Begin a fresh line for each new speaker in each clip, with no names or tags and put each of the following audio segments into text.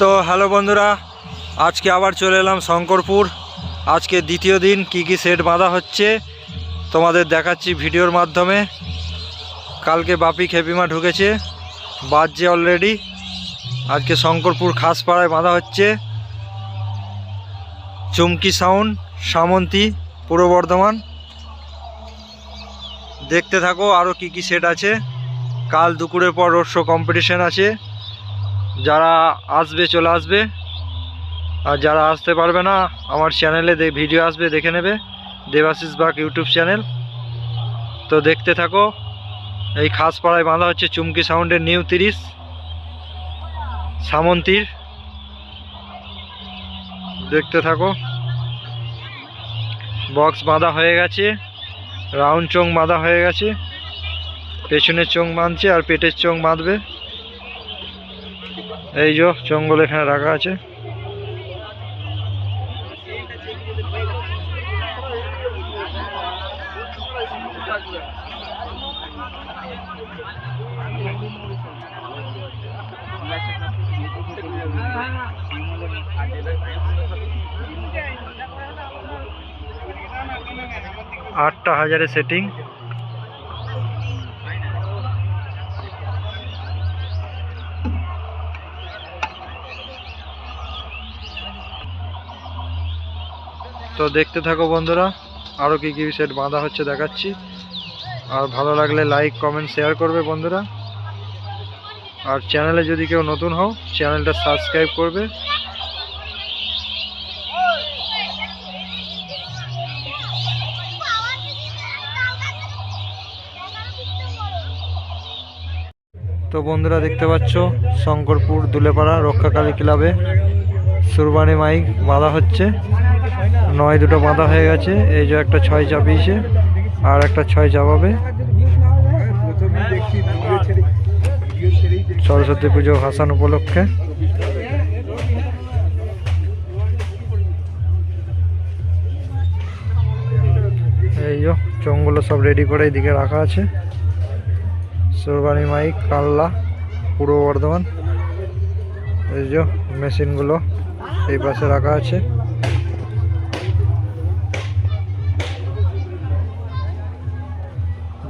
তো হ্যালো বন্ধুরা, আজকে আবার চলে এলাম শঙ্করপুর। আজকে দ্বিতীয় দিন কি কি সেট বাঁধা হচ্ছে তোমাদের দেখাচ্ছি ভিডিওর মাধ্যমে। কালকে বাপি খেপিমা ঢুকেছে, বাজছে অলরেডি আজকে শঙ্করপুর খাসপাড়ায় বাঁধা হচ্ছে। চুমকি সাউন্ড সামন্তী, পূর্ব বর্ধমান। দেখতে থাকো আরও কি কি সেট আছে। কাল দুপুরের পর রোড শো কম্পিটিশন আছে। যারা আসবে, চলে আসবে। আর যারা আসতে পারবে না, আমার চ্যানেলে ভিডিও আসবে, দেখে নেবে। দেবাশিস বাগ ইউটিউব চ্যানেল তো দেখতে থাকো, এই খাসপাড়ায় বাঁধা হচ্ছে চুমকি সাউন্ডের নিউ তিরিশ, সামন্তীর। দেখতে থাকো। বক্স বাঁধা হয়ে গেছে রাউন্ড চোং বাঁধা হয়ে গেছে। পেছনের চোং বাঁধছে আর পেটের চোং বাঁধবে। এই যে জঙ্গল এখানে রাখা আছে। আটটা হাজারে সেটিং তো দেখতে থাকো বন্ধুরা আরও কী কী সেট বাঁধা হচ্ছে দেখাচ্ছি। আর ভালো লাগলে লাইক কমেন্ট শেয়ার করবে বন্ধুরা। আর চ্যানেলে যদি কেউ নতুন হও চ্যানেলটা সাবস্ক্রাইব করবে। তো বন্ধুরা দেখতে পাচ্ছ, শঙ্করপুর দুলেপাড়া রক্ষাকালী ক্লাবে সুরবানি মাইক বাঁধা হচ্ছে। নয় দুটো বাঁধা হয়ে গেছে। এই যে একটা ছয় চাপিয়েছে, আর একটা ছয় চাপাবে। সরস্বতী পুজো ভাসান উপলক্ষে। এই যে চোঙগুলো সব রেডি করে এইদিকে রাখা আছে। সুরবানি মাইক, কাল্লা, পূর্ব বর্ধমান। এই যে মেশিনগুলো এই পাশে রাখা আছে।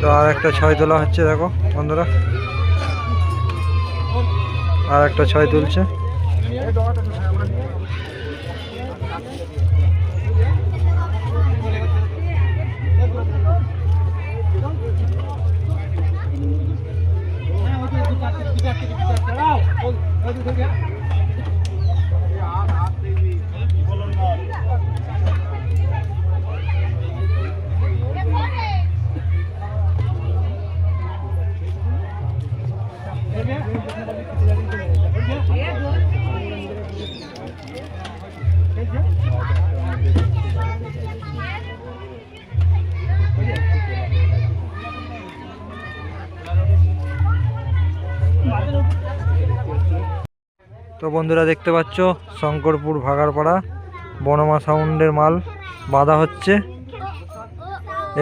তো আর একটা ছয় তোলা হচ্ছে দেখো বন্ধুরা। আর একটা ছয় তুলছে। তো বন্ধুরা দেখতে পাচ্ছ, শঙ্করপুর ভাগারপাড়া বনমা সাউন্ডের মাল বাঁধা হচ্ছে।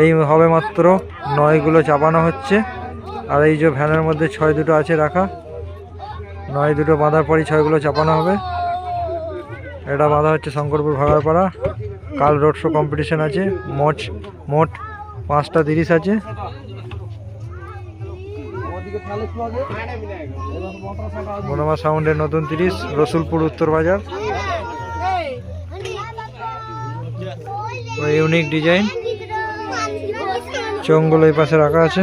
এই হবে মাত্র নয়গুলো চাপানো হচ্ছে। আর এই যে ভ্যানের মধ্যে ছয় দুটো আছে রাখা, নয় দুটো বাঁধার পরই ছয়গুলো চাপানো হবে। এটা বাঁধা হচ্ছে শঙ্করপুর ভাগারপাড়া কাল রোড শো কম্পিটিশন আছে মোট মোট পাঁচটা তিরিশ আছে বনমা সাউন্ডের নতুন তিরিশ রসুলপুর উত্তর বাজার ইউনিক ডিজাইন চোঙগুলো এই পাশে রাখা আছে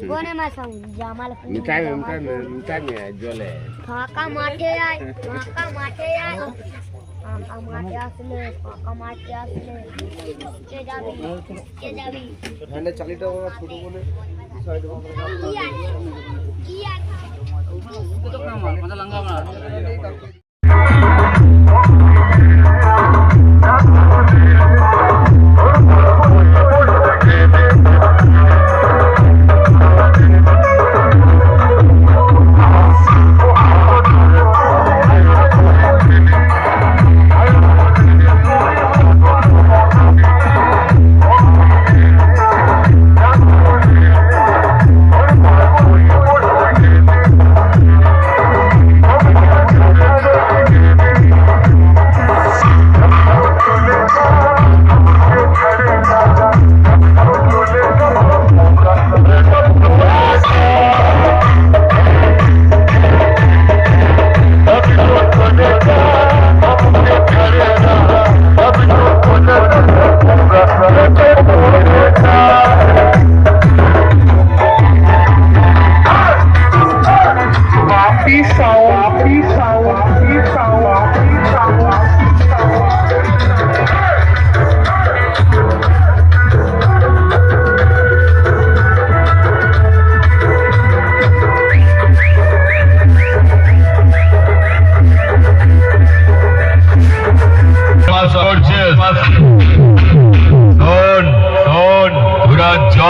মাসাং বনে মাসাং জামাল
মিঠাই মিঠাই মিঠাই জলে
ফাঁকা মাঠে আয় ফাঁকা মাঠে আয় ফাঁকা মাঠে আসলে ফাঁকা মাঠে আসলে কে যাবি কে যাবি
ঠান্ডা চালিটা ছোট বলে
কি আছে কি আছে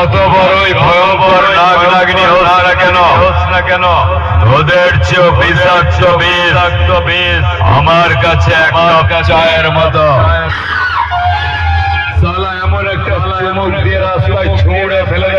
যত বড়ই ভয়ঙ্কর নাগ নাগিনী হোস না কেন? হোস না কেন? ওদের চেয়েও বিষাক্ত বিষাক্ত বিষ। আমার কাছে একটা চায়ের মতো। সালা এমন একটা চুমুক দিয়ে রাস্তায় ছুঁড়ে ফেলে